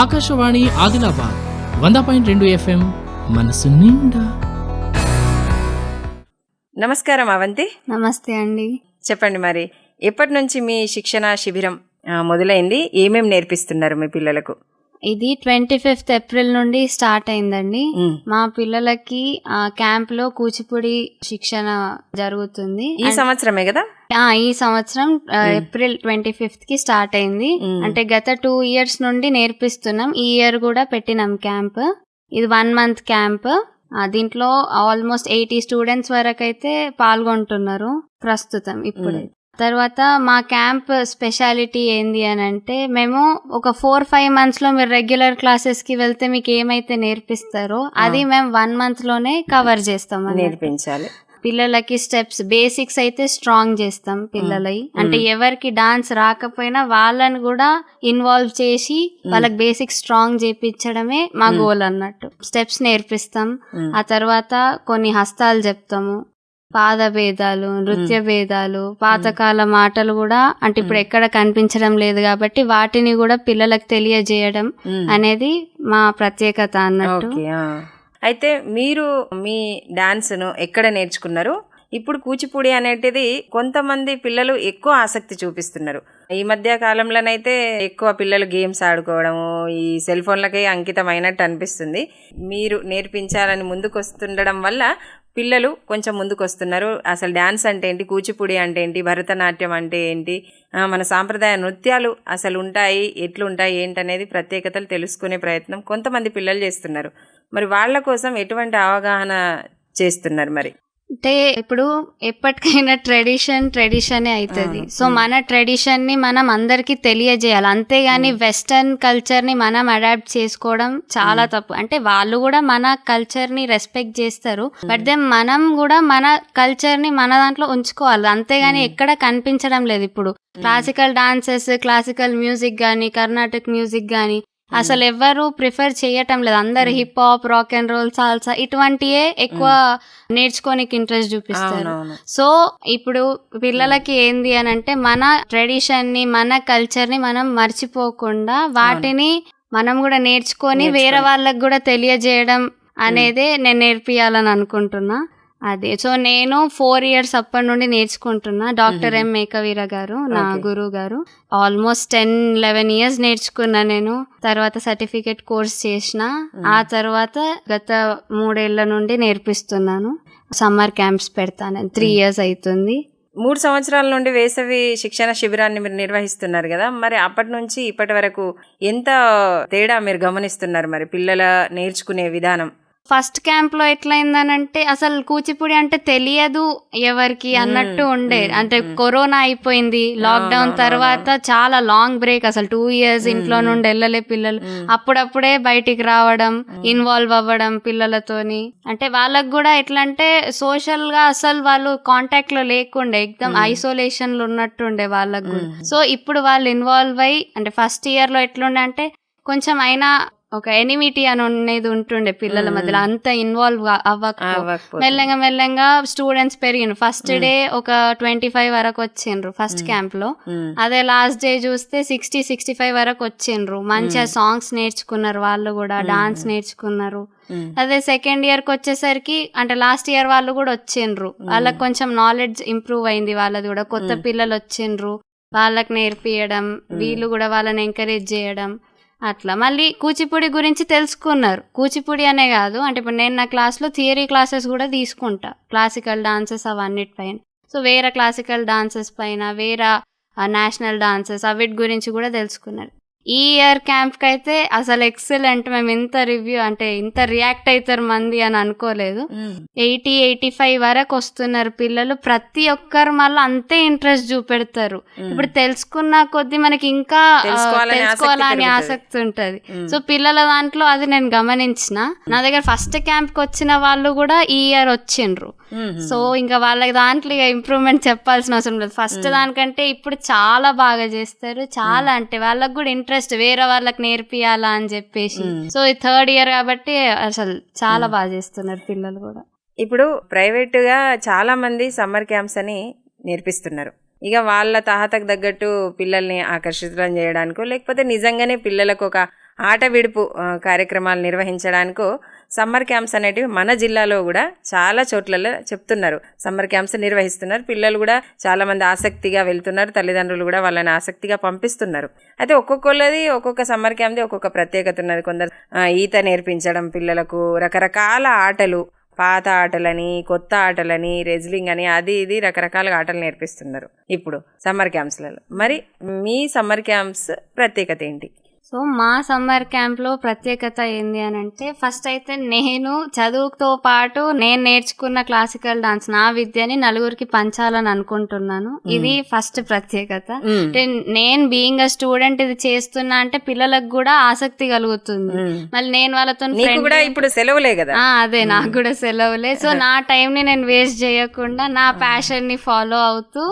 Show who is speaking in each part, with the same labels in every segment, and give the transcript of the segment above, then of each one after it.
Speaker 1: ఆకాశవాణి ఆదిలాబాద్ వంద పాయింట్ రెండు ఎఫ్ఎం మనసు నిండా.
Speaker 2: నమస్కారం అవంతి.
Speaker 3: నమస్తే అండి.
Speaker 2: చెప్పండి మరి ఎప్పటి నుంచి మీ శిక్షణ శిబిరం మొదలైంది? ఏమేమి నేర్పిస్తున్నారు మీ పిల్లలకు?
Speaker 3: ఇది ట్వంటీ ఫిఫ్త్ ఏప్రిల్ నుండి స్టార్ట్ అయిందండి. మా పిల్లలకి ఆ క్యాంప్లో కూచిపూడి శిక్షణ జరుగుతుంది.
Speaker 2: ఈ సంవత్సరమే కదా?
Speaker 3: ఆ, ఈ సంవత్సరం ఏప్రిల్ ట్వంటీ ఫిఫ్త్కి స్టార్ట్ అయింది. అంటే గత టూ ఇయర్స్ నుండి నేర్పిస్తున్నాం. ఈ ఇయర్ కూడా పెట్టినాం క్యాంప్. ఇది వన్ మంత్ క్యాంప్. దీంట్లో ఆల్మోస్ట్ ఎయిటీ స్టూడెంట్స్ వరకు అయితే పాల్గొంటున్నారు ప్రస్తుతం ఇప్పుడే. తర్వాత మా క్యాంప్ స్పెషాలిటీ ఏంది అని అంటే మేము ఒక ఫోర్ ఫైవ్ మంత్స్లో మీరు రెగ్యులర్ క్లాసెస్కి వెళ్తే మీకు ఏమైతే నేర్పిస్తారో అది మేము వన్ మంత్లోనే కవర్ చేస్తాం.
Speaker 2: నేర్పించాలి.
Speaker 3: పిల్లలకి స్టెప్స్ బేసిక్స్ అయితే స్ట్రాంగ్ చేస్తాం పిల్లలకి అంటే ఎవరికి డాన్స్ రాకపోయినా వాళ్ళని కూడా ఇన్వాల్వ్ చేసి వాళ్ళకి బేసిక్స్ స్ట్రాంగ్ చేపించడమే మా గోల్ అన్నట్టు. స్టెప్స్ నేర్పిస్తాం. ఆ తర్వాత కొన్ని హస్తాలు చెప్తాము. పాద భేదాలు నృత్య భేదాలు పాతకాల మాటలు కూడా అంటే ఇప్పుడు ఎక్కడ కనిపించడం లేదు కాబట్టి వాటిని కూడా పిల్లలకు తెలియజేయడం. అనేది మా ప్రత్యేకత అన్నట్టు.
Speaker 2: అయితే మీరు మీ డాన్స్ను ఎక్కడ నేర్చుకున్నారు? ఇప్పుడు కూచిపూడి అనేటిది కొంతమంది పిల్లలు ఎక్కువ ఆసక్తి చూపిస్తున్నారు. ఈ మధ్య కాలంలోనైతే ఎక్కువ పిల్లలు గేమ్స్ ఆడుకోవడము ఈ సెల్ ఫోన్లకే అంకితమైనట్టు అనిపిస్తుంది. మీరు నేర్పించాలని ముందుకు వస్తుండడం వల్ల పిల్లలు కొంచెం ముందుకు వస్తున్నారు అసలు డ్యాన్స్ అంటే ఏంటి? కూచిపూడి అంటే ఏంటి? భరతనాట్యం అంటే ఏంటి? మన సాంప్రదాయ నృత్యాలు అసలు ఉంటాయి ఎట్లుంటాయి ఏంటనేది ప్రత్యేకతలు తెలుసుకునే ప్రయత్నం కొంతమంది పిల్లలు చేస్తున్నారు. మరి వాళ్ళ కోసం ఎటువంటి అవగాహన చేస్తున్నారు మరి?
Speaker 3: అంటే ఇప్పుడు ఎప్పటికైనా ట్రెడిషన్ ట్రెడిషనే అవుతుంది సో మన ట్రెడిషన్ని మనం అందరికి తెలియజేయాలి. అంతేగాని వెస్టర్న్ కల్చర్ని మనం అడాప్ట్ చేసుకోవడం చాలా తప్పు. అంటే వాళ్ళు కూడా మన కల్చర్ని రెస్పెక్ట్ చేస్తారు. బట్ దెన్ మనం కూడా మన కల్చర్ని మన దాంట్లో ఉంచుకోవాలి. అంతేగాని ఎక్కడ కనిపించడం లేదు ఇప్పుడు. క్లాసికల్ డాన్సెస్ క్లాసికల్ మ్యూజిక్ గానీ కర్ణాటక మ్యూజిక్ గానీ అసలు ఎవ్వరు ప్రిఫర్ చేయటం లేదు. అందరు hip hop rock and roll salsa ఇటువంటివే ఎక్కువ నేర్చుకోనికి ఇంట్రెస్ట్ చూపిస్తారు. సో ఇప్పుడు పిల్లలకి ఏంది అని అంటే మన ట్రెడిషన్ని మన కల్చర్ని మనం మర్చిపోకుండా వాటిని మనం కూడా నేర్చుకొని వేరే వాళ్ళకి కూడా తెలియజేయడం అనేదే నేను నేర్పియాలని అనుకుంటున్నా. అదే. సో నేను ఫోర్ ఇయర్స్ అప్పటి నుండి నేర్చుకుంటున్నా. డాక్టర్ ఎం మేకవీర గారు నా గురువు గారు. ఆల్మోస్ట్ టెన్ లెవెన్ ఇయర్స్ నేర్చుకున్నా నేను. తర్వాత సర్టిఫికేట్ కోర్స్ చేసిన. ఆ తర్వాత గత మూడేళ్ళ నుండి నేర్పిస్తున్నాను. సమ్మర్ క్యాంప్స్ పెడతాను త్రీ ఇయర్స్ అవుతుంది
Speaker 2: మూడు సంవత్సరాల నుండి వేసవి శిక్షణ శిబిరాన్ని మీరు నిర్వహిస్తున్నారు కదా. మరి అప్పటి నుంచి ఇప్పటి వరకు ఎంత తేడా మీరు గమనిస్తున్నారు మరి పిల్లల నేర్చుకునే విధానం?
Speaker 3: ఫస్ట్ క్యాంప్లో ఎట్లయిందనంటే అసలు కూచిపూడి అంటే తెలియదు ఎవరికి అన్నట్టు ఉండే. అంటే కరోనా అయిపోయింది లాక్డౌన్ తర్వాత చాలా లాంగ్ బ్రేక్ అసలు టూ ఇయర్స్ ఇంట్లో నుండి వెళ్ళలే పిల్లలు. అప్పుడప్పుడే బయటికి రావడం ఇన్వాల్వ్ అవ్వడం పిల్లలతోని. అంటే వాళ్ళకి కూడా ఎట్లా అంటే సోషల్గా అసలు వాళ్ళు కాంటాక్ట్లో లేకుండే ఎక్దమ్ ఐసోలేషన్లో ఉన్నట్టుండే వాళ్ళకి కూడా. సో ఇప్పుడు వాళ్ళు ఇన్వాల్వ్ అయ్యి అంటే ఫస్ట్ ఇయర్లో ఎట్లుండే అంటే కొంచెం అయినా ఒక ఎనిమిటీ అని ఉండేది ఉంటుండే పిల్లల మధ్యలో. అంత ఇన్వాల్వ్ అవ్వక. మెల్లగా మెల్లగా స్టూడెంట్స్ పెరిగిండ్రు. ఫస్ట్ డే ఒక ట్వంటీ ఫైవ్ వరకు వచ్చిండ్రు ఫస్ట్
Speaker 2: క్యాంప్లో.
Speaker 3: అదే లాస్ట్ డే చూస్తే సిక్స్టీ సిక్స్టీ ఫైవ్ వరకు వచ్చిండ్రు. మంచిగా సాంగ్స్ నేర్చుకున్నారు వాళ్ళు కూడా డాన్స్ నేర్చుకున్నారు. అదే సెకండ్ ఇయర్కి వచ్చేసరికి అంటే లాస్ట్ ఇయర్ వాళ్ళు కూడా వచ్చిండ్రు. వాళ్ళకి కొంచెం నాలెడ్జ్ ఇంప్రూవ్ అయింది వాళ్ళది కూడా. కొత్త పిల్లలు వచ్చిండ్రు. వాళ్ళకి నేర్పియడం వీళ్ళు కూడా వాళ్ళని ఎంకరేజ్ చేయడం. అట్లా మళ్ళీ కూచిపూడి గురించి తెలుసుకున్నారు. కూచిపూడి అనే కాదు అంటే ఇప్పుడు నేను నా క్లాస్లో థియరీ క్లాసెస్ కూడా తీసుకుంటా. క్లాసికల్ డాన్సెస్ అవన్నిటిపైన సో వేరే క్లాసికల్ డాన్సెస్ పైన వేరే నేషనల్ డాన్సెస్ అవిటి గురించి కూడా తెలుసుకున్నారు. ఈ ఇయర్ క్యాంప్కి అయితే అసలు ఎక్సలెంట్. మేము ఇంత రివ్యూ అంటే ఇంత రియాక్ట్ అవుతారు మంది అని అనుకోలేదు. ఎయిటీ ఎయిటీ ఫైవ్ వరకు వస్తున్నారు పిల్లలు. ప్రతి ఒక్కరు మళ్ళీ అంతే ఇంట్రెస్ట్ చూపెడతారు. ఇప్పుడు తెలుసుకున్న కొద్దీ మనకి ఇంకా
Speaker 2: తెలుసుకోవాలనే ఆసక్తి
Speaker 3: ఉంటది. సో పిల్లల దాంట్లో అది నేను గమనించిన. నా దగ్గర ఫస్ట్ క్యాంప్కి వచ్చిన వాళ్ళు కూడా ఈ ఇయర్ వచ్చిండ్రు. సో ఇంకా వాళ్ళకి దాంట్లో ఇక ఇంప్రూవ్మెంట్ చెప్పాల్సిన అవసరం లేదు. ఫస్ట్ దానికంటే ఇప్పుడు చాలా బాగా చేస్తారు. చాలా అంటే వాళ్ళకి కూడా ఇంట్రెస్ట్ వేరే వాళ్ళకి నేర్పియాలా అని చెప్పేసి. సో ఈ థర్డ్ ఇయర్ కాబట్టి అసలు చాలా బాగా చేస్తున్నారు పిల్లలు కూడా.
Speaker 2: ఇప్పుడు ప్రైవేటుగా చాలా మంది సమ్మర్ క్యాంప్స్ అని నేర్పిస్తున్నారు. ఇక వాళ్ళ తాహతకు తగ్గట్టు పిల్లల్ని ఆకర్షితం చేయడానికో లేకపోతే నిజంగానే పిల్లలకు ఒక ఆట విడుపు కార్యక్రమాలు నిర్వహించడానికో సమ్మర్ క్యాంప్స్ అనేటివి మన జిల్లాలో కూడా చాలా చోట్లలో చెప్తున్నారు. సమ్మర్ క్యాంప్స్ నిర్వహిస్తున్నారు. పిల్లలు కూడా చాలామంది ఆసక్తిగా వెళ్తున్నారు. తల్లిదండ్రులు కూడా వాళ్ళని ఆసక్తిగా పంపిస్తున్నారు. అయితే ఒక్కొక్కళ్ళది ఒక్కొక్క సమ్మర్ క్యాంప్ది ఒక్కొక్క ప్రత్యేకత ఉన్నది. కొందరు ఈత నేర్పించడం పిల్లలకు రకరకాల ఆటలు పాత ఆటలని కొత్త ఆటలని రెజ్లింగ్ అని అది ఇది రకరకాల ఆటలు నేర్పిస్తున్నారు. ఇప్పుడు సమ్మర్ క్యాంప్స్లలో. మరి మీ సమ్మర్ క్యాంప్స్ ప్రత్యేకత ఏంటి?
Speaker 3: సో మా సమ్మర్ క్యాంప్లో ప్రత్యేకత ఏంది అని అంటే ఫస్ట్ అయితే నేను చదువుతో పాటు నేను నేర్చుకున్న క్లాసికల్ డాన్స్ నా విద్యని నలుగురికి పంచాలని అనుకుంటున్నాను. ఇది ఫస్ట్ ప్రత్యేకత. అంటే నేను బీయింగ్ అ స్టూడెంట్ ఇది చేస్తున్నా అంటే పిల్లలకు కూడా ఆసక్తి కలుగుతుంది. మళ్ళీ నేను వాళ్ళతో
Speaker 2: కూడా ఇప్పుడు సెలవులే కదా?
Speaker 3: అదే నాకు కూడా సెలవులే. సో నా టైం ని నేను వేస్ట్ చేయకుండా నా ప్యాషన్ని ఫాలో అవుతూ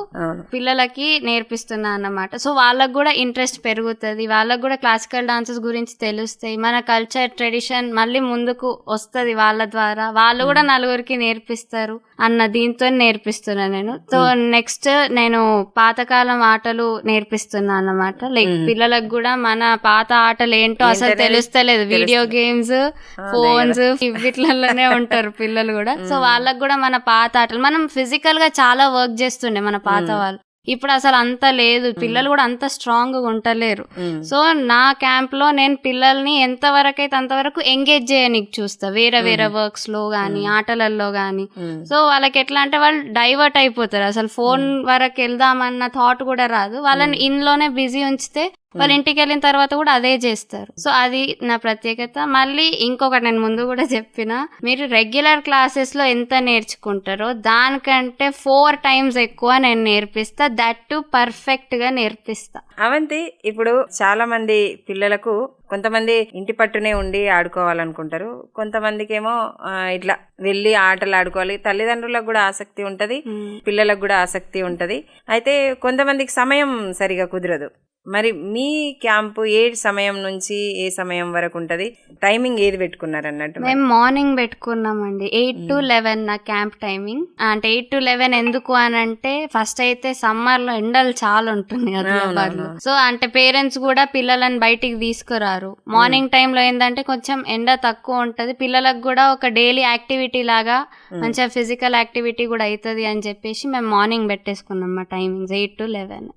Speaker 3: పిల్లలకి నేర్పిస్తున్నా అన్నమాట. సో వాళ్ళకు కూడా ఇంట్రెస్ట్ పెరుగుతుంది. వాళ్ళకు కూడా క్లాసికల్ డాన్సెస్ గురించి తెలుస్తాయి. మన కల్చర్ ట్రెడిషన్ మళ్ళీ ముందుకు వస్తుంది వాళ్ళ ద్వారా. వాళ్ళు కూడా నలుగురికి నేర్పిస్తారు అన్న దీంతో నేర్పిస్తున్నా నేను. సో నెక్స్ట్ నేను పాతకాలం ఆటలు నేర్పిస్తున్నా అన్నమాట. లైక్ పిల్లలకు కూడా మన పాత ఆటలు ఏంటో అసలు తెలుస్తలేదు. వీడియో గేమ్స్ ఫోన్స్ వీటిలలోనే ఉంటారు పిల్లలు కూడా. సో వాళ్ళకు కూడా మన పాత ఆటలు మనం ఫిజికల్గా చాలా వర్క్ చేస్తుండే మన పాత వాళ్ళు. ఇప్పుడు అసలు అంత లేదు పిల్లలు కూడా అంత స్ట్రాంగ్గా ఉంటలేరు సో నా క్యాంప్లో నేను పిల్లల్ని ఎంత వరకు అయితే అంతవరకు ఎంగేజ్ చేయనీకి చూస్తా. వేరే వేరే వర్క్స్లో గానీ ఆటలలో గానీ. సో వాళ్ళకి ఎట్లా అంటే వాళ్ళు డైవర్ట్ అయిపోతారు. అసలు ఫోన్ వరకు వెళ్దామన్న థాట్ కూడా రాదు. వాళ్ళని ఇంట్లోనే బిజీ ఉంచితే వాళ్ళ ఇంటికి వెళ్ళిన తర్వాత కూడా అదే చేస్తారు. సో అది నా ప్రత్యేకత. మళ్ళీ ఇంకొకటి నేను ముందు కూడా చెప్పిన మీరు రెగ్యులర్ క్లాసెస్లో ఎంత నేర్చుకుంటారో దానికంటే ఫోర్ టైమ్స్ ఎక్కువ నేను నేర్పిస్తా. దట్ టు పర్ఫెక్ట్గా నేర్పిస్తా.
Speaker 2: అవంతి ఇప్పుడు చాలా మంది పిల్లలకు కొంతమంది ఇంటి పట్టునే ఉండి ఆడుకోవాలనుకుంటారు. కొంతమందికి ఏమో ఇట్లా వెళ్ళి ఆటలు ఆడుకోవాలి. తల్లిదండ్రులకు కూడా ఆసక్తి ఉంటది. పిల్లలకు కూడా ఆసక్తి ఉంటది. అయితే కొంతమందికి సమయం సరిగా కుదరదు. మరి మీ క్యాంపు ఏ సమయం నుంచి ఏ సమయం వరకు ఉంటది? టైమింగ్ ఏది పెట్టుకున్నారు అన్నట్టు?
Speaker 3: మేము మార్నింగ్ పెట్టుకున్నామండి. ఎయిట్ టు లెవెన్ నా క్యాంప్ టైమింగ్. అంటే ఎయిట్ టు లెవెన్ ఎందుకు అని అంటే ఫస్ట్ అయితే సమ్మర్లో ఎండలు చాలా ఉంటుంది సో అంటే పేరెంట్స్ కూడా పిల్లలని బయటికి తీసుకురారు. మార్నింగ్ టైం లో ఏంటంటే కొంచెం ఎండ తక్కువ ఉంటది. పిల్లలకు కూడా ఒక డైలీ యాక్టివిటీ లాగా మంచిగా ఫిజికల్ యాక్టివిటీ కూడా అవుతుంది అని చెప్పేసి మేము మార్నింగ్ పెట్టేసుకున్నాం మా టైమింగ్స్ ఎయిట్ టు లెవెన్.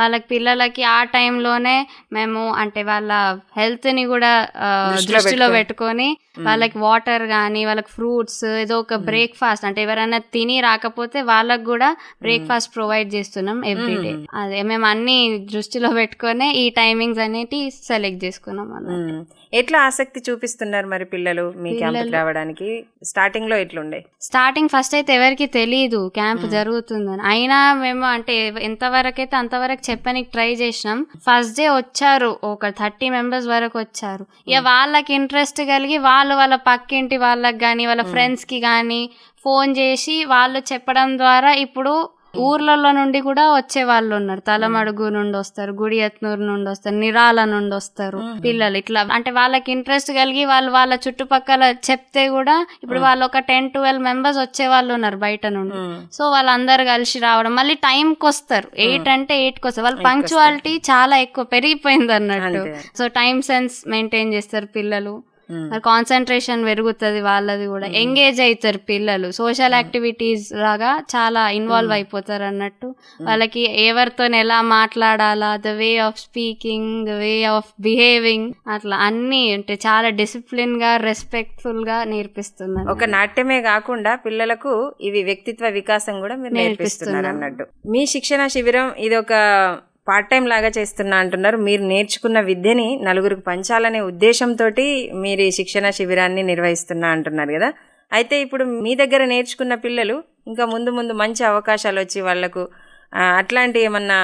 Speaker 3: వాళ్ళకి పిల్లలకి ఆ టైంలోనే మేము అంటే వాళ్ళ హెల్త్ని కూడా ఆ, దృష్టిలో పెట్టుకొని. వాళ్ళకి వాటర్ కానీ వాళ్ళకి ఫ్రూట్స్ ఏదో ఒక బ్రేక్ఫాస్ట్ అంటే ఎవరైనా తిని రాకపోతే వాళ్ళకి కూడా బ్రేక్ఫాస్ట్ ప్రొవైడ్ చేస్తున్నాం ఎవ్రీడే అదే మేము అన్ని దృష్టిలో పెట్టుకొని ఈ టైమింగ్స్ అనేటి సెలెక్ట్ చేసుకున్నాం అన్నమాట.
Speaker 2: ఎట్లా ఆసక్తి చూపిస్తున్నారు మరి పిల్లలు మీ క్యాంపుకి రావడానికి? స్టార్టింగ్లో ఎట్లుండే?
Speaker 3: స్టార్టింగ్ ఫస్ట్ అయితే ఎవరికి తెలియదు క్యాంప్ జరుగుతుందని. అయినా మేము అంటే ఎంతవరకు అయితే అంతవరకు చెప్పడానికి ట్రై చేసినాం ఫస్ట్ డే వచ్చారు ఒక థర్టీ మెంబర్స్ వరకు వచ్చారు. ఇక వాళ్ళకి ఇంట్రెస్ట్ కలిగి వాళ్ళు వాళ్ళ పక్కింటి వాళ్ళకి కానీ వాళ్ళ ఫ్రెండ్స్కి కానీ ఫోన్ చేసి వాళ్ళు చెప్పడం ద్వారా ఇప్పుడు ఊర్లలో నుండి కూడా వచ్చే వాళ్ళు ఉన్నారు. తలమడుగు నుండి వస్తారు గుడియత్నూరు నుండి వస్తారు నిరాల నుండి వస్తారు పిల్లలు. ఇట్లా అంటే వాళ్ళకి ఇంట్రెస్ట్ కలిగి వాళ్ళు వాళ్ళ చుట్టుపక్కల చెప్తే కూడా ఇప్పుడు వాళ్ళు ఒక టెన్ ట్వెల్వ్ మెంబర్స్ వచ్చే వాళ్ళు ఉన్నారు బయట నుండి. సో వాళ్ళందరూ కలిసి రావడం మళ్ళీ టైంకి వస్తారు. ఎయిట్ అంటే ఎయిట్కి వస్తారు. వాళ్ళ పంక్చువాలిటీ చాలా ఎక్కువ పెరిగిపోయింది అన్నట్టు. సో టైం సెన్స్ మెయింటైన్ చేస్తారు పిల్లలు. మరి కాన్సన్ట్రేషన్ పెరుగుతుంది వాళ్ళది కూడా. ఎంగేజ్ అవుతారు పిల్లలు. సోషల్ యాక్టివిటీస్ లాగా చాలా ఇన్వాల్వ్ అయిపోతారు అన్నట్టు. వాళ్ళకి ఎవరితో ఎలా మాట్లాడాలా the way of speaking the way of behaving అట్లా అన్ని అంటే చాలా డిసిప్లిన్గా రెస్పెక్ట్ఫుల్గా నేర్పిస్తుంది
Speaker 2: ఒక నాట్యమే కాకుండా పిల్లలకు ఇవి వ్యక్తిత్వ వికాసం కూడా మీరు నేర్పిస్తున్నారు. అన్నట్టు. మీ శిక్షణ శిబిరం ఇది ఒక పార్ట్ టైం లాగా చేస్తున్నా అంటున్నారు. మీరు నేర్చుకున్న విద్యని నలుగురికి పంచాలనే ఉద్దేశంతో మీరు ఈ శిక్షణ శిబిరాన్ని నిర్వహిస్తున్నా అంటున్నారు కదా. అయితే ఇప్పుడు మీ దగ్గర నేర్చుకున్న పిల్లలు ఇంకా ముందు ముందు మంచి అవకాశాలు వచ్చి వాళ్ళకు అట్లాంటి ఏమన్నా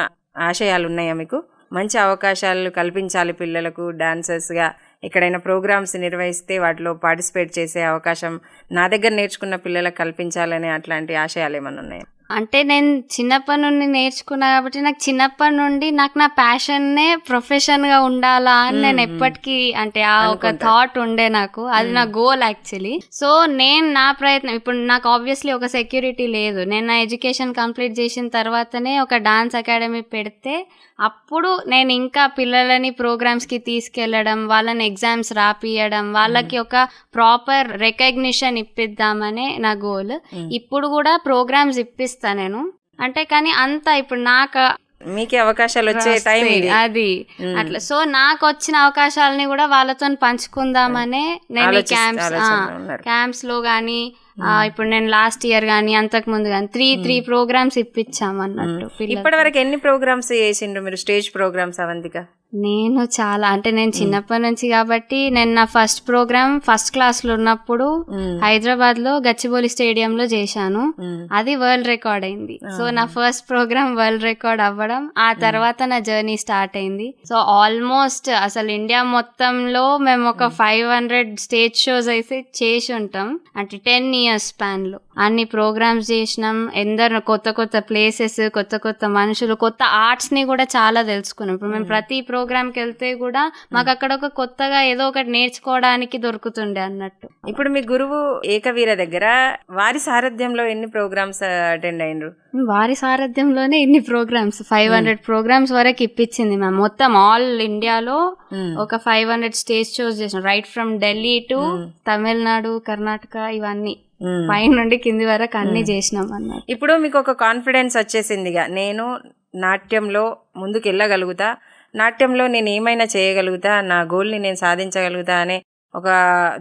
Speaker 2: ఆశయాలు ఉన్నాయా మీకు? మంచి అవకాశాలు కల్పించాలి పిల్లలకు డాన్సర్స్గా ఎక్కడైనా ప్రోగ్రామ్స్ నిర్వహిస్తే వాటిలో పార్టిసిపేట్ చేసే అవకాశం నా దగ్గర నేర్చుకున్న పిల్లలకు కల్పించాలనే అట్లాంటి ఆశయాలు ఏమైనా ఉన్నాయా?
Speaker 3: అంటే నేను చిన్నప్పటి నుండి నేర్చుకున్నా కాబట్టి నాకు చిన్నప్పటి నుండి నాకు నా ప్యాషన్ నే ప్రొఫెషన్గా ఉండాలా అని నేను ఎప్పటికీ అంటే ఆ ఒక థాట్ ఉండే నాకు. అది నా గోల్ యాక్చువల్లీ సో నేను నా ప్రయత్నం ఇప్పుడు నాకు ఆబ్వియస్లీ ఒక సెక్యూరిటీ లేదు. నేను నా ఎడ్యుకేషన్ కంప్లీట్ చేసిన తర్వాతనే ఒక డాన్స్ అకాడమీ పెడితే అప్పుడు నేను ఇంకా పిల్లలని ప్రోగ్రామ్స్కి తీసుకెళ్ళడం వాళ్ళని ఎగ్జామ్స్ రాపియడం వాళ్ళకి ఒక ప్రాపర్ రికగ్నిషన్ ఇప్పిద్దామనే నా గోల్ ఇప్పుడు కూడా ప్రోగ్రామ్స్ ఇప్పిస్తా నేను అంటే కానీ అంత ఇప్పుడు నాకు
Speaker 2: మీకే అవకాశాలు వచ్చే టైం
Speaker 3: అది. అట్లా సో నాకు వచ్చిన అవకాశాలని కూడా వాళ్ళతో పంచుకుందామనే నేను క్యాంప్స్. క్యాంప్స్లో గానీ ఇప్పుడు నేను లాస్ట్ ఇయర్ గానీ అంతకు ముందు గానీ త్రీ త్రీ ప్రోగ్రామ్స్ ఇప్పించాం అన్నట్టు.
Speaker 2: ఇప్పటి వరకు ఎన్ని ప్రోగ్రామ్స్ చేసిండ్రు మీరు? స్టేజ్ ప్రోగ్రామ్స్ అవంతిక
Speaker 3: నేను చాలా అంటే నేను చిన్నప్పటి నుంచి కాబట్టి నేను నా ఫస్ట్ ప్రోగ్రామ్ ఫస్ట్ క్లాస్లో ఉన్నప్పుడు హైదరాబాద్లో గచ్చిబౌలి స్టేడియం లో చేశాను అది వరల్డ్ రికార్డ్ అయింది. సో నా ఫస్ట్ ప్రోగ్రామ్ వరల్డ్ రికార్డ్ అవ్వడం ఆ తర్వాత నా జర్నీ స్టార్ట్ అయింది. సో ఆల్మోస్ట్ అసలు ఇండియా మొత్తంలో మేము ఒక ఫైవ్ హండ్రెడ్ స్టేజ్ షోస్ అయితే చేసి ఉంటాం. అంటే టెన్ ఇయర్స్ ఇయర్ స్పాన్లో. అన్ని ప్రోగ్రామ్స్ చేసినాం. ఎందరు కొత్త కొత్త ప్లేసెస్ కొత్త కొత్త మనుషులు కొత్త ఆర్ట్స్ని కూడా చాలా తెలుసుకున్నాం. ఇప్పుడు మేము ప్రతి ప్రోగ్రామ్కి వెళ్తే కూడా మాకు అక్కడ ఒక కొత్తగా ఏదో ఒకటి నేర్చుకోవడానికి దొరుకుతుండే అన్నట్టు.
Speaker 2: ఇప్పుడు మీ గురువు ఏకవీర దగ్గర వారి సారథ్యంలో ఎన్ని ప్రోగ్రామ్స్ అటెండ్ అయినరు?
Speaker 3: వారి సారథ్యంలోనే ఇన్ని ప్రోగ్రామ్స్ ఫైవ్ హండ్రెడ్ ప్రోగ్రామ్స్ వరకు ఇప్పించింది మ్యామ్. మొత్తం ఆల్ ఇండియాలో ఒక ఫైవ్ హండ్రెడ్ స్టేజ్ షోస్ చేసిన. Right from Delhi to Tamil Nadu Karnataka ఇవన్నీ. పై నుండి కింది వరకు అన్ని చేసినాం అన్నట్టు
Speaker 2: ఇప్పుడు మీకు ఒక కాన్ఫిడెన్స్ వచ్చేసిందిగా. నేను నాట్యంలో ముందుకు వెళ్ళగలుగుతా నాట్యంలో నేను ఏమైనా చేయగలుగుతా నా గోల్ని నేను సాధించగలుగుతా అనే ఒక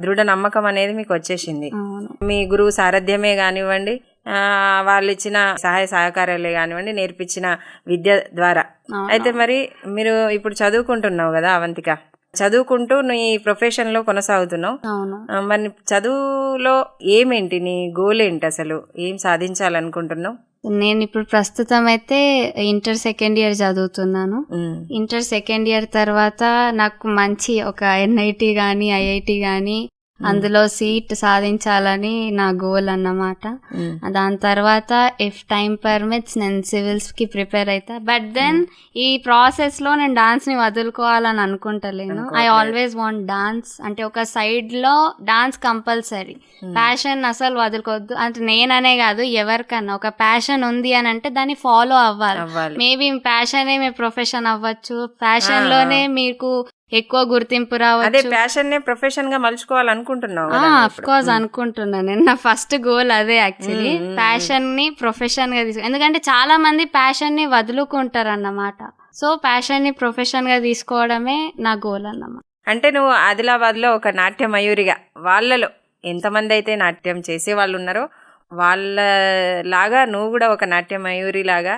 Speaker 2: దృఢ నమ్మకం అనేది మీకు వచ్చేసింది. మీ గురువు సారథ్యమే కానివ్వండి వాళ్ళు ఇచ్చిన సహాయ సహకారాలే కానివ్వండి నేర్పించిన విద్య ద్వారా. అయితే మరి మీరు ఇప్పుడు చదువుకుంటున్నావు కదా అవంతిక. చదువుకుంటూ నీ ప్రొఫెషన్లో కొనసాగుతున్నావు మరి చదువులో ఏమేంటి నీ గోల్ ఏంటి అసలు? ఏం సాధించాలనుకుంటున్నావు?
Speaker 3: నేను ఇప్పుడు ప్రస్తుతం అయితే ఇంటర్ సెకండ్ ఇయర్ చదువుతున్నాను. ఇంటర్ సెకండ్ ఇయర్ తర్వాత నాకు మంచి ఒక ఎన్ఐటి కానీ ఐఐటి కానీ అందులో సీట్ సాధించాలని నా గోల్ అన్నమాట. దాని తర్వాత ఇఫ్ టైం పర్మిట్స్ నేను సివిల్స్కి ప్రిపేర్ అవుతా బట్ దెన్ ఈ ప్రాసెస్లో నేను డాన్స్ని వదులుకోవాలని అనుకుంటలేను ఐ ఆల్వేస్ వాంట్ డాన్స్ అంటే ఒక సైడ్లో డాన్స్ కంపల్సరీ. ప్యాషన్ అసలు వదులుకోవద్దు. అంటే నేననే కాదు ఎవరికన్నా. ఒక ప్యాషన్ ఉంది అని అంటే దాన్ని ఫాలో అవ్వాలి. మేబీ ప్యాషన్ మీ ప్రొఫెషన్ అవ్వచ్చు. ప్యాషన్లోనే మీకు ఎక్కువ గుర్తింపు
Speaker 2: అదే
Speaker 3: రావచ్చు
Speaker 2: ప్యాషన్ నే ప్రొఫెషన్గా మలుచుకోవాలనుకుంటున్నావు
Speaker 3: అఫ్. కోర్స్ అనుకుంటున్నాను నేను నా ఫస్ట్ గోల్ అదే యాక్చువల్లీ ప్యాషన్ని ప్రొఫెషన్గా తీసుకు ఎందుకంటే చాలా మంది ప్యాషన్ని వదులుకుంటారు అన్నమాట సో ప్యాషన్ని ప్రొఫెషన్గా తీసుకోవడమే నా గోల్ అన్నమాట.
Speaker 2: అంటే నువ్వు ఆదిలాబాద్లో ఒక నాట్య మయూరిగా వాళ్ళలో ఎంతమంది అయితే నాట్యం చేసే వాళ్ళు ఉన్నారో వాళ్ళ లాగా నువ్వు కూడా ఒక నాట్య మయూరి లాగా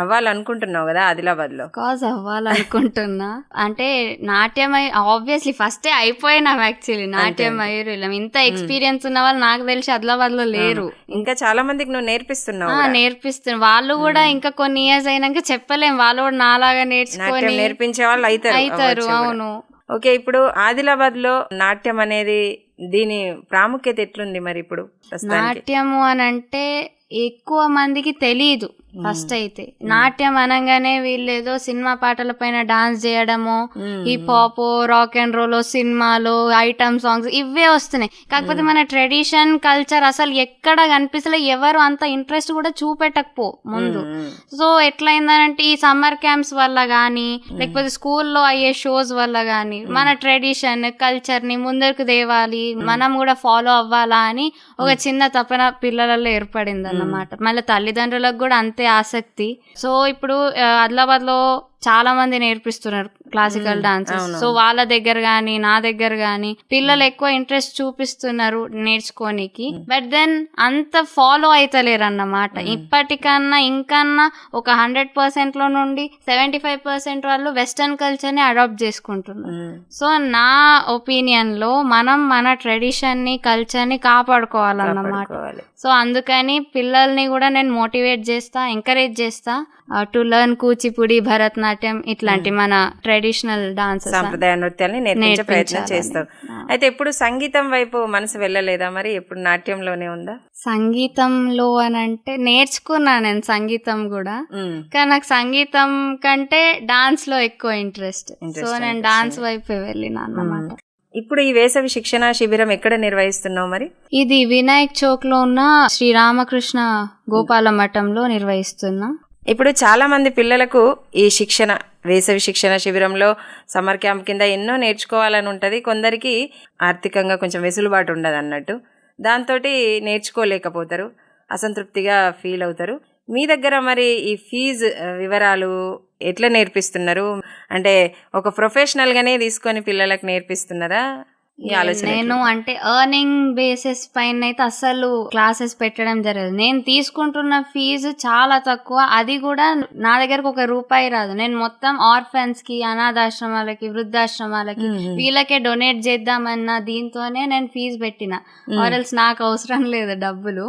Speaker 2: అవ్వాలనుకుంటున్నావు కదా ఆదిలాబాద్లో
Speaker 3: కాజ్ అవ్వాలనుకుంటున్నా. అంటే నాట్యం ఆబ్వియస్లీ ఫస్టే అయిపోయినాం యాక్చువల్లీ నాట్యం మయూరిలం ఇంత ఎక్స్పీరియన్స్ ఉన్న వాళ్ళు నాకు తెలిసి ఆదిలాబాద్లో లేరు.
Speaker 2: ఇంకా చాలా మందికి నువ్వు నేర్పిస్తున్నావు.
Speaker 3: నేర్పిస్తున్నారు వాళ్ళు కూడా ఇంకా కొన్ని ఇయర్స్ అయినాక చెప్పలేం. వాళ్ళు కూడా నాలాగా నేర్చుకొని
Speaker 2: నేర్పించే వాళ్ళు అవుతారు
Speaker 3: అవుతారు. అవును.
Speaker 2: ఓకే ఇప్పుడు ఆదిలాబాద్లో నాట్యం అనేది దీని ప్రాముఖ్యత ఎట్లుంది మరి ఇప్పుడు
Speaker 3: నాట్యము అని అంటే ఎక్కువ మందికి తెలియదు ఫస్ట్ అయితే. నాట్యం అనగానే వీళ్ళు ఏదో సినిమా పాటల పైన డాన్స్ చేయడము hip hop rock and roll సినిమాలు ఐటమ్ సాంగ్స్ ఇవే వస్తున్నాయి. కాకపోతే మన ట్రెడిషన్ కల్చర్ అసలు ఎక్కడ కనిపిస్తలే ఎవరు అంత ఇంట్రెస్ట్ కూడా చూపెట్టకపో ముందు. సో ఎట్లయిందనంటే ఈ సమ్మర్ క్యాంప్స్ వల్ల కానీ లేకపోతే స్కూల్లో అయ్యే షోస్ వల్ల కానీ మన ట్రెడిషన్ కల్చర్ని ముందరకు తేవాలి మనం కూడా ఫాలో అవ్వాలా అని ఒక చిన్న తపన పిల్లలలో ఏర్పడింది అన్నమాట మళ్ళీ తల్లిదండ్రులకు కూడా అంతే ఆసక్తి. సో ఇప్పుడు ఆదిలాబాద్లో ఆదిలాబాద్లో చాలా మంది నేర్పిస్తున్నారు. క్లాసికల్ డాన్సెస్ సో వాళ్ళ దగ్గర గానీ నా దగ్గర గానీ పిల్లలు ఎక్కువ ఇంట్రెస్ట్ చూపిస్తున్నారు నేర్చుకోనికి. బట్ దెన్ అంత ఫాలో అయితలేరు అన్నమాట ఇప్పటికన్నా ఇంకన్నా ఒక హండ్రెడ్ పర్సెంట్లో నుండి సెవెంటీ ఫైవ్ పర్సెంట్ వాళ్ళు వెస్టర్న్ కల్చర్ని అడాప్ట్ చేసుకుంటున్నారు. సో నా ఒపీనియన్లో మనం మన ట్రెడిషన్ని కల్చర్ని కాపాడుకోవాలన్నమాట.
Speaker 2: కాపాడుకోవాలి.
Speaker 3: సో అందుకని పిల్లల్ని కూడా నేను మోటివేట్ చేస్తా ఎంకరేజ్ చేస్తా టు లెర్న్ కూచిపూడి భరతనాట్యం ఇట్లాంటి మన ట్రెడిషనల్ డాన్సెస్
Speaker 2: సాంప్రదాయ నృత్యాల్ని నేర్పించే ప్రయత్నం. చేస్తావు అయితే ఎప్పుడు సంగీతం వైపు మనసు వెళ్ళలేదా మరి? ఎప్పుడు నాట్యంలోనే ఉందా?
Speaker 3: సంగీతంలో అని అంటే నేర్చుకున్నా నేను సంగీతం కూడా. కానీ నాకు సంగీతం కంటే డాన్స్లో ఎక్కువ ఇంట్రెస్ట్. సో నేను డాన్స్ వైపు వెళ్ళిన అన్నమాట.
Speaker 2: ఇప్పుడు ఈ వేసవి శిక్షణ శిబిరం ఎక్కడ నిర్వహిస్తున్నావు మరి?
Speaker 3: ఇది వినాయక్ చౌక్లో ఉన్న శ్రీరామకృష్ణ గోపాల మఠంలో నిర్వహిస్తున్నా.
Speaker 2: ఇప్పుడు చాలా మంది పిల్లలకు ఈ శిక్షణ వేసవి శిక్షణ శిబిరంలో సమ్మర్ క్యాంప్ కింద ఎన్నో నేర్చుకోవాలని ఉంటుంది. కొందరికి ఆర్థికంగా కొంచెం వెసులుబాటు ఉండదు అన్నట్టు దాంతో నేర్చుకోలేకపోతారు. అసంతృప్తిగా ఫీల్ అవుతారు. మీ దగ్గర మరి ఈ ఫీజు వివరాలు ఎట్లా నేర్పిస్తున్నారు? అంటే ఒక ప్రొఫెషనల్గానే తీసుకొని పిల్లలకు నేర్పిస్తున్నారా?
Speaker 3: నేను? అంటే ఎర్నింగ్ బేసిస్ పైన అయితే అస్సలు క్లాసెస్ పెట్టడం జరగదు నేను తీసుకుంటున్న ఫీజు చాలా తక్కువ అది కూడా నా దగ్గరకు ఒక రూపాయి రాదు నేను మొత్తం ఆర్ఫన్స్కి అనాథాశ్రమాలకి వృద్ధాశ్రమాలకి. వీళ్ళకే డొనేట్ చేద్దామన్న దీంతోనే నేను ఫీజు పెట్టిన ఆర్ఎల్స్ నాకు అవసరం లేదు డబ్బులు.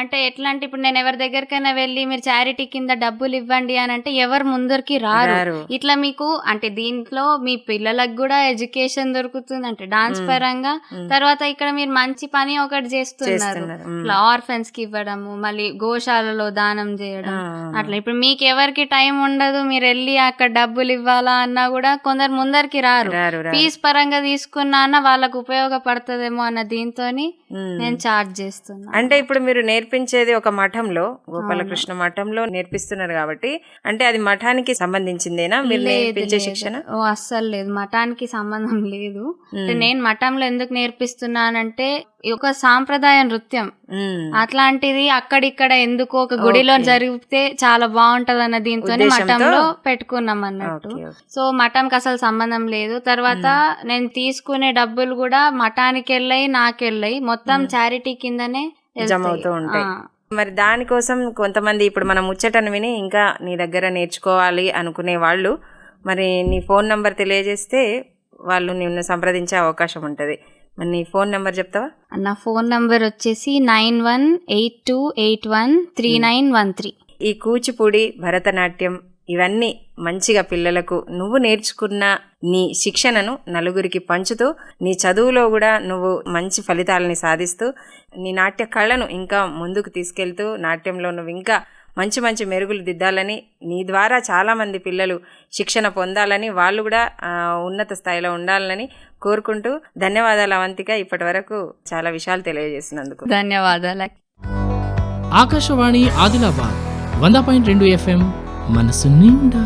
Speaker 3: అంటే ఎట్లా అంటే ఇప్పుడు నేను ఎవరి దగ్గరికైనా వెళ్ళి మీరు చారిటీ కింద డబ్బులు ఇవ్వండి అని అంటే ఎవరు ముందరికి రారు
Speaker 2: రారు.
Speaker 3: ఇట్లా మీకు అంటే దీంట్లో మీ పిల్లలకు కూడా ఎడ్యుకేషన్ దొరుకుతుంది అంటే డాన్స్ పరంగా తర్వాత ఇక్కడ మీరు మంచి పని ఒకటి చేస్తున్నారు. ఇట్లా ఆర్ఫెన్స్కి ఇవ్వడము మళ్ళీ గోశాలలో దానం చేయడం. అట్లా ఇప్పుడు మీకు ఎవరికి టైం ఉండదు మీరు వెళ్ళి అక్కడ డబ్బులు ఇవ్వాలా అన్నా కూడా కొందరు ముందరికి రారు. ఫీజ్ పరంగా తీసుకున్నా అన్న వాళ్ళకు ఉపయోగపడుతుందేమో అన్న దీంతోని
Speaker 2: మ్మ్.
Speaker 3: నేను చార్జ్ చేస్తున్నా.
Speaker 2: అంటే ఇప్పుడు మీరు నేర్పించేది ఒక మఠంలో గోపాలకృష్ణ మఠంలో నేర్పిస్తున్నారు కాబట్టి అంటే అది మఠానికి సంబంధించిందేనా? మీరు నేర్పించే. శిక్షణ?
Speaker 3: ఓ అస్సలు లేదు. మఠానికి సంబంధం లేదు. నేను మఠంలో ఎందుకు నేర్పిస్తున్నానంటే ఒక సాంప్రదాయ నృత్యం. అట్లాంటిది అక్కడిక్కడ ఎందుకు ఒక గుడిలో. జరిగితే చాలా బాగుంటది అన్న దీంతో? మఠంలో పెట్టుకున్నాం అన్నట్టు. సో మఠంకి అసలు సంబంధం లేదు తర్వాత నేను తీసుకునే డబ్బులు కూడా మఠానికి వెళ్ళాయి నాకు వెళ్ళాయి మొత్తం చారిటీ కిందనే
Speaker 2: జమ
Speaker 3: వెళ్తాయి.
Speaker 2: అవుతూ ఉంటాయి. మరి దానికోసం కొంతమంది ఇప్పుడు మనం ముచ్చటను విని ఇంకా నీ దగ్గర నేర్చుకోవాలి అనుకునే వాళ్ళు మరి నీ ఫోన్ నంబర్ తెలియజేస్తే వాళ్ళు నిన్ను సంప్రదించే అవకాశం ఉంటుంది మరి నీ ఫోన్ నెంబర్ చెప్తావా?
Speaker 3: నా ఫోన్ నంబర్ వచ్చేసి nine one eight two eight one three nine one three.
Speaker 2: ఈ కూచిపూడి భరతనాట్యం ఇవన్నీ మంచిగా పిల్లలకు నువ్వు నేర్చుకున్న నీ శిక్షణను నలుగురికి పంచుతూ నీ చదువులో కూడా నువ్వు మంచి ఫలితాలని సాధిస్తూ నీ నాట్య కళను ఇంకా ముందుకు తీసుకెళ్తూ నాట్యంలో నువ్వు ఇంకా మంచి మంచి మెరుగులు దిద్దాలని నీ ద్వారా చాలామంది పిల్లలు శిక్షణ పొందాలని వాళ్ళు కూడా ఉన్నత స్థాయిలో ఉండాలని కోరుకుంటూ ధన్యవాదాలు అవంతిక. ఇప్పటి వరకు చాలా విషయాలు తెలియజేసినందుకు.
Speaker 3: ధన్యవాదాలు.
Speaker 1: ఆకాశవాణి ఆదిలాబాద్ వంద పాయింట్ రెండు ఎఫ్ఎం మనసు నిండా.